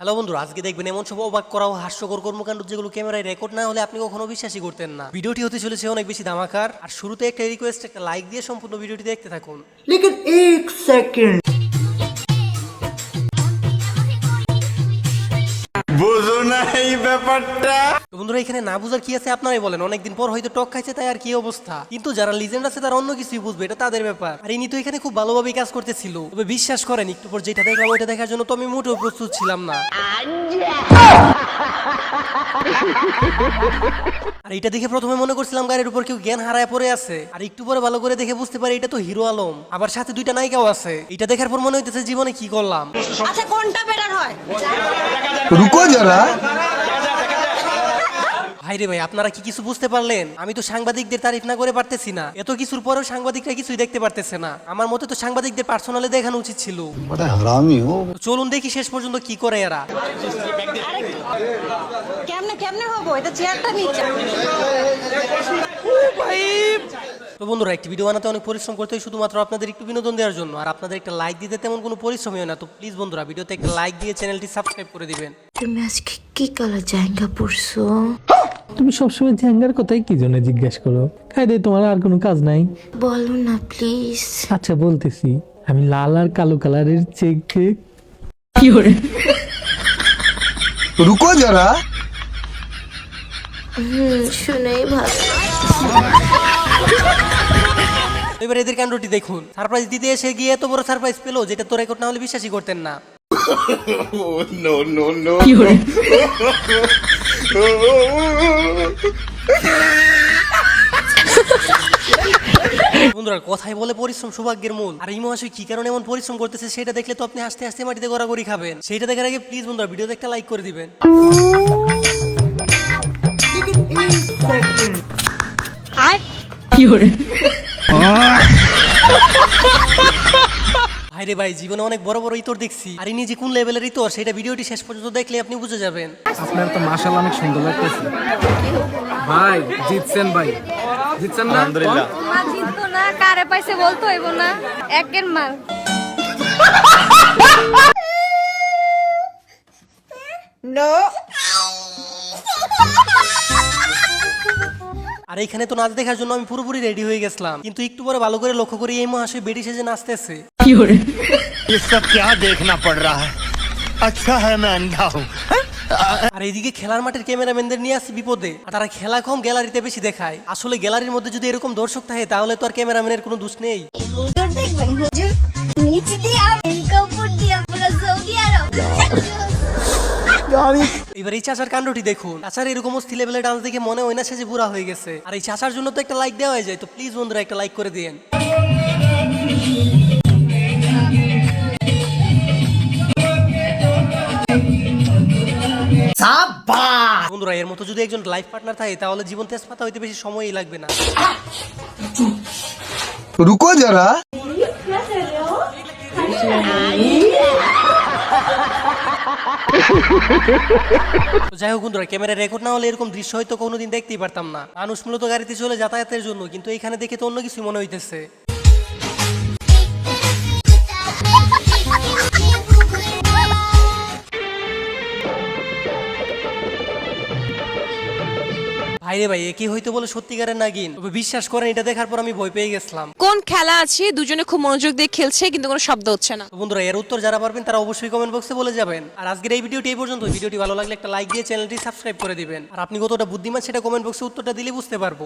Hello বন্ধুরা, আজকে দেখবেন এমন সব অবাক করা ও হাস্যকর কর্মকাণ্ড যেগুলো ক্যামেরায় রেকর্ড না হলে আপনি কখনো বিশ্বাসই করতেন না। ভিডিওটি হতে চলেছে অনেক বেশি ধামাকার। আর শুরুতে একটা রিকোয়েস্ট একটা লাইক দিয়ে সম্পূর্ণ ভিডিওটি দেখতে থাকুন। লেকিন এক সেকেন্ড ব্যাপারটা? তো বন্ধুরা এখানে না বুঝার কি আছে আপনারাই বলেন। অনেকদিন পর হয়তো টক খাইছে তাই আর কি অবস্থা? কিন্তু যারা লিজেন্ড আছে তারা অন্য কিছুই বুঝবে এটা তাদের ব্যাপার। আর ইনি তো এখানে খুব ভালোভাবেই কাজ করতেছিল। তবে বিশ্বাস করেন একটু পর যেটা দেখলাম ওইটা দেখার জন্য তো আমি মোটেও প্রস্তুত ছিলাম না। আর এটা দেখে প্রথমে মনে করছিলাম গাড়ির উপর কেউ জ্ঞান হারায় পড়ে আছে। আর একটু পরে ভালো করে দেখে বুঝতে পারি এটা তো হিরো আলম। আবার সাথে দুইটা নায়িকাও আছে। এটা দেখার পর মনে হইতেছে জীবনে কি করলাম। আচ্ছা কোনটা বেটার হয়? রুকো যারা রে ভাই আপনারা কি কিছু বুঝতে পারলেন? আমি তো সাংবাদিকদের তারিফ না করে পারতেছি না। এত কিছুর পরেও সাংবাদিকরা কিছুই দেখতে পারতেছে না। আমার মতে তো সাংবাদিকদের পার্সোনালে দেখানো উচিত ছিল। চলুন দেখি শেষ পর্যন্ত কি করে এরা। কেমনে কেমনে হব? এটা চেয়ারটা নিচে। তো বন্ধুরা একটি ভিডিও বানাতে অনেক পরিশ্রম করতে হয় শুধুমাত্র আপনাদের একটু বিনোদন দেওয়ার জন্য। আর আপনাদের একটা লাইক দিতে তেমন কোনো পরিশ্রমই হয় না। তো প্লিজ বন্ধুরা ভিডিওতে একটা লাইক দিয়ে চ্যানেলটি সাবস্ক্রাইব করে দিবেন। তুমি আজকে কি কালার জায়গা পড়ছো তুমি সবসময় জ্যাঙ্গার কথাই কি জন্য জিজ্ঞাসা করো? কায়দে তোমার আর কোনো কাজ নাই? বলো না প্লিজ আচ্ছা বলতেছি আমি লাল আর কালো কালারের চেক কেক রুকো যারা। হুম শুনেই ভালো এবার এদের কাণ্ডটি দেখুন? সারপ্রাইজ দিতে এসে গিয়ে এত বড় সারপ্রাইজ পেল যেটা তো রেকর্ড না হলে বিশ্বাসই করতেন না। নো নো নো বন্ধুরা কথাই বলে পরিশ্রম সৌভাগ্যের মূল। আর এই মহাশয় কি কারণে এমন পরিশ্রম করতেছে সেটা দেখলে তো আপনি আস্তে আস্তে মাটিতে গড়াগড়ি খাবেন। সেটা দেখার আগে প্লিজ বন্ধুরা ভিডিওতে একটা লাইক করে দিবেন। ভাইরে ভাই জীবনে অনেক বড় বড় ইতর দেখছি। আর ইনি যে কোন লেভেলের ইতর সেটা ভিডিওটি শেষ পর্যন্ত দেখলে আপনি বুঝে যাবেন। আপনার তো মাশাল অনেক সুন্দর লাগতেছে। ভাই জিতছেন ভাই। জিতছেন না? আলহামদুলিল্লাহ। মা জিততো না কারে পাইছে বলতো হইব না। একের মাল। আর এখানে তো নাচ দেখার জন্য আমি পুরোপুরি রেডি হয়ে গেছিলাম। কিন্তু একটু পরে ভালো করে লক্ষ্য করি এই মহাশয় বেডি সেজে নাচতেছে। আচ্ছা আর এইদিকে খেলার মাঠের ক্যামেরাম্যানদের নিয়ে আসছে বিপদে। আর তারা খেলা কম গ্যালারিতে বেশি দেখায়। আসলে গ্যালারির মধ্যে যদি এরকম দর্শক থাকে তাহলে তো আর ক্যামেরাম্যানের কোনো দোষ নেই। এবার এই চাচার কাণ্ডটি দেখুন। চাচার এরকম অস্থি লেভেলের ডান্স দেখে মনে হয় না সে যে বুড়া হয়ে গেছে। আর এই চাচার জন্য তো একটা লাইক দেওয়া যায়। তো প্লিজ বন্ধুরা একটা লাইক করে দিন বন্ধুরা এর মতো যদি একজন লাইফ পার্টনার থাকে তাহলে জীবন তেজপাতা হইতে বেশি সময়ই লাগবে না। রুকো যারা যাই হোক বন্ধুরা, ক্যামেরা রেকর্ড না হলে এরকম দৃশ্য হয়তো কোনোদিন দেখতেই পারতাম না। মানুষ মূলত গাড়িতে চলে যাতায়াতের জন্য, কিন্তু এখানে দেখে তো অন্য কিছু মনে হইতেছে। ভাইরে ভাই একই হয়তো বলে সত্যিকারের নাগিন? তবে বিশ্বাস করেন এটা দেখার পর আমি ভয় পেয়ে গেছিলাম। কোন খেলা আছে? দুজনে খুব মনোযোগ দিয়ে খেলছে কিন্তু কোনো শব্দ হচ্ছে না। তো বন্ধুরা এর উত্তর যারা পারবেন তারা অবশ্যই কমেন্ট বক্সে বলে যাবেন। আর আজকের এই ভিডিওটি এই পর্যন্ত ভিডিওটি ভালো লাগলে একটা লাইক দিয়ে চ্যানেলটি সাবস্ক্রাইব করে দিবেন। আর আপনি কতটা বুদ্ধিমান সেটা কমেন্ট বক্সে উত্তরটা দিলে বুঝতে পারব।